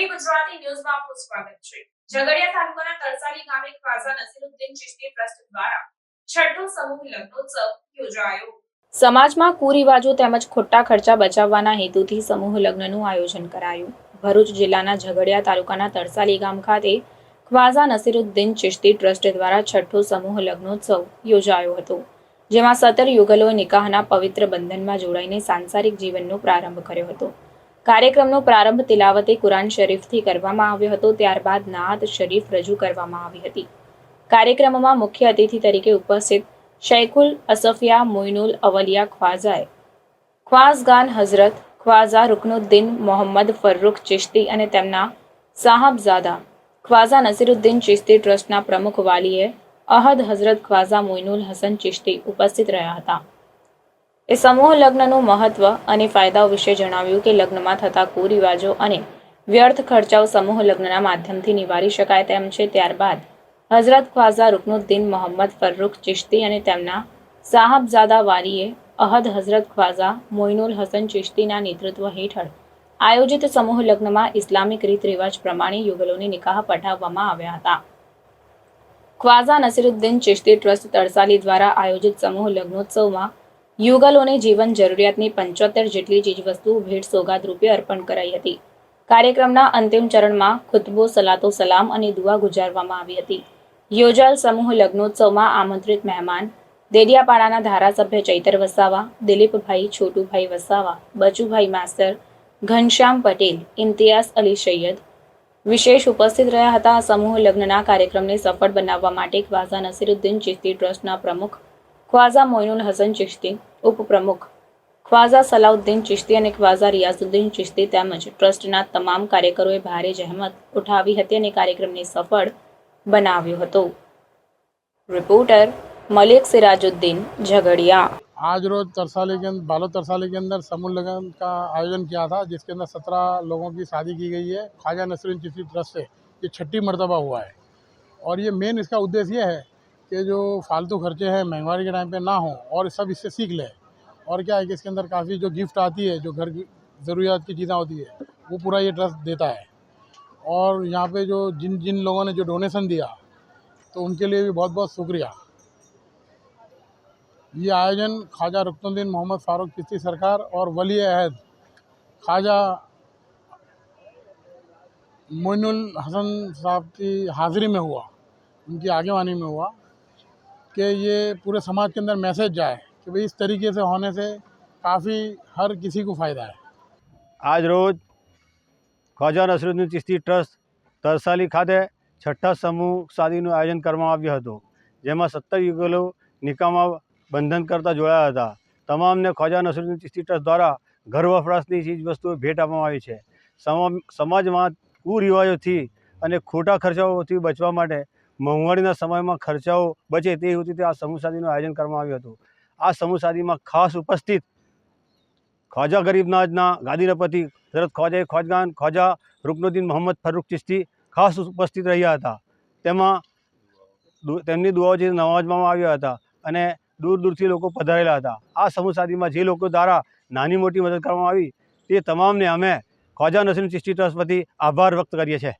આપનું સ્વાગત છે. ઝઘડિયા તાલુકાના તરસાલી ગામે ખ્વાજા નસીરુદ્દીન ચિશ્તી ટ્રસ્ટ દ્વારા છઠ્ઠો સમૂહ લગ્નોત્સવ યોજાયો. સમાજમાં કુરિવાજો તેમજ ખોટા ખર્ચા બચાવવાના હેતુથી સમૂહ લગ્નનું આયોજન કરાયું. ભરૂચ જિલ્લાના ઝઘડિયા તાલુકાના તરસાલી ગામ ખાતે ખ્વાઝા નસીરુદ્દીન ચિશ્તી ટ્રસ્ટ દ્વારા છઠ્ઠો સમૂહ લગ્નોત્સવ યોજાયો હતો, જેમાં સત્તર યુગલોએ નિકાહના પવિત્ર બંધનમાં જોડાઈને સાંસારિક જીવનનો પ્રારંભ કર્યો હતો. કાર્યક્રમનો પ્રારંભ તિલાવતે કુરાન શરીફથી કરવામાં આવ્યો હતો, ત્યારબાદ નાદ શરીફ રજૂ કરવામાં આવી હતી. કાર્યક્રમમાં મુખ્ય અતિથિ તરીકે ઉપસ્થિત શૈખુલ અસફિયા, મોઇનુલ અવલિયા ખ્વાઝાએ ખ્વાઝગાન હઝરત ખ્વાઝા રુકનુદ્દીન મોહમ્મદ ફર્રુખ ચિશ્તી અને તેમના સાહબઝાદા ખ્વાઝા નસીરુદ્દીન ચિશ્તી ટ્રસ્ટના પ્રમુખ વાલીએ અહદ હઝરત ખ્વાઝા મોઇનુલ હસન ચિશ્તી ઉપસ્થિત રહ્યા હતા. એ સમૂહ લગ્નનું મહત્વ અને ફાયદાઓ વિશે જણાવ્યું કે લગ્નમાં થતા કુરિવાજો અને વ્યર્થ ખર્ચાઓ સમૂહ લગ્નના માધ્યમથી નિવારી શકાય તેમ છે. ત્યારબાદ હઝરત ખ્વાઝા રુકનુદ્દીન મોહમ્મદ ફર્રુખ ચિશ્તી અને તેમના સાહબઝાદા વારીએ અહદ હઝરત ખ્વાઝા મોઇનુલ હસન ચિશ્તીના નેતૃત્વ હેઠળ આયોજિત સમૂહ લગ્નમાં ઇસ્લામિક રીત રિવાજ પ્રમાણે યુગલોની નિકાહ પઠાવવામાં આવ્યા હતા. ખ્વાઝા નસીરુદ્દીન ચિશ્તી ટ્રસ્ટ તરસાલી દ્વારા આયોજિત સમૂહ લગ્નોત્સવમાં યુગલોને જીવન જરૂરિયાતની પંચોતેર જેટલી ચીજવસ્તુઓ ભેટ સોગાદ રૂપે અર્પણ કરાઈ હતી. કાર્યક્રમના અંતિમ ચરણમાં ખુતબો, સલાતો, સલામ અને દુઆ ગુજારવામાં આવી હતી. યોજાયેલ સમૂહ લગ્નોત્સવમાં આમંત્રિત મહેમાન દેડિયાપાડાના ધારાસભ્ય ચૈતર વસાવા, દિલીપભાઈ, છોટુભાઈ વસાવા, બચુભાઈ માસ્તર, ઘનશ્યામ પટેલ, ઇમ્તિયાઝ અલી સૈયદ વિશેષ ઉપસ્થિત રહ્યા હતા. સમૂહ લગ્નના કાર્યક્રમને સફળ બનાવવા માટે ખ્વાઝા નસીરુદ્દીન ચિશ્તી ટ્રસ્ટના પ્રમુખ ખ્વાઝા મોઇનુલ હસન ચિશ્તી ઉપપ્રમુખ ખ્વાઝા સલાઉદ્દીન ચિશ્તી અને ખ્વાઝા રિયાઝુદ્દીન ચિશ્તી તેમજ ટ્રસ્ટના તમામ કાર્યકરોએ ભારે જહેમત ઉઠાવી હતી અને કાર્યક્રમને સફળ બનાવ્યો હતો રિપોર્ટર મલિક સિરાજુદ્દીન ઝઘડિયા आज रोज तरसाली के अंदर बालो तरसाली के अंदर समूह लगन का आयोजन किया था जिसके अंदर सत्रह लोगों की शादी की गई है ख्वाजा नसरुद्दीन चिश्ती ट्रस्ट से ये छठी मरतबा हुआ है और ये मेन इसका उद्देश्य ये है कि जो फालतू खर्चे हैं, महँगाई के टाइम पे ना हो और सब इससे सीख लें। और क्या है कि इसके अंदर काफ़ी जो गिफ्ट आती है, जो घर की ज़रूरियात की चीज़ें होती है, वो पूरा ये ट्रस्ट देता है। और यहाँ पे जो जिन जिन लोगों ने जो डोनेशन दिया तो उनके लिए भी बहुत बहुत शुक्रिया। ये आयोजन ख्वाजा रुकनुद्दीन मोहम्मद फ़ारूक चिश्ती सरकार और वली अहद ख्वाजा मोइनुल हसन साहब की हाज़िरी में हुआ, उनकी आगेवानी में हुआ। कि ये पूरे समाज के अंदर मैसेज जाए कि भाई इस तरीके से होने से काफ़ी हर किसी को फ़ायदा है આજ રોજ ખ્વાજા નસરુદ્દીન ચિશ્તી ટ્રસ્ટ તરસાલી ખાતે છઠ્ઠા સમૂહ શાદીનું આયોજન કરવામાં આવ્યું હતું જેમાં સત્તર યુગલો નિકાહમાં બંધન કરતા જોડાયા હતા તમામને ખ્વાજા નસરુદ્દીન ચિશ્તી ટ્રસ્ટ દ્વારા ઘર વપરાશની ચીજ વસ્તુઓ ભેટ આપવામાં આવી છે સમા- સમાજમાં કુરિવાજોથી અને ખોટા ખર્ચાઓથી બચવા માટે મોંઘવારીના સમયમાં ખર્ચાઓ બચે તે હેતુથી આ સમૂહ શાદીનું આયોજન કરવામાં આવ્યું હતું. આ સમૂહ શાદીમાં ખાસ ઉપસ્થિત ખ્વાજા ગરીબનાજના ગાદીરપતિ હઝરત ખ્વાજા ખ્વાજગાન ખ્વાજા રૂકનુદ્દીન મોહમ્મદ ફરૂખ ચિશ્તી ખાસ ઉપસ્થિત રહ્યા હતા. તેમાં તેમની જે નવાજવામાં આવ્યા હતા અને દૂર દૂરથી લોકો પધારેલા હતા. આ સમૂહ શાદીમાં જે લોકો દ્વારા નાની મોટી મદદ કરવામાં આવી તે તમામને અમે ખ્વાજા નસીમ ચિશ્તી ટ્રસ્ટ વતી આભાર વ્યક્ત કરીએ છીએ.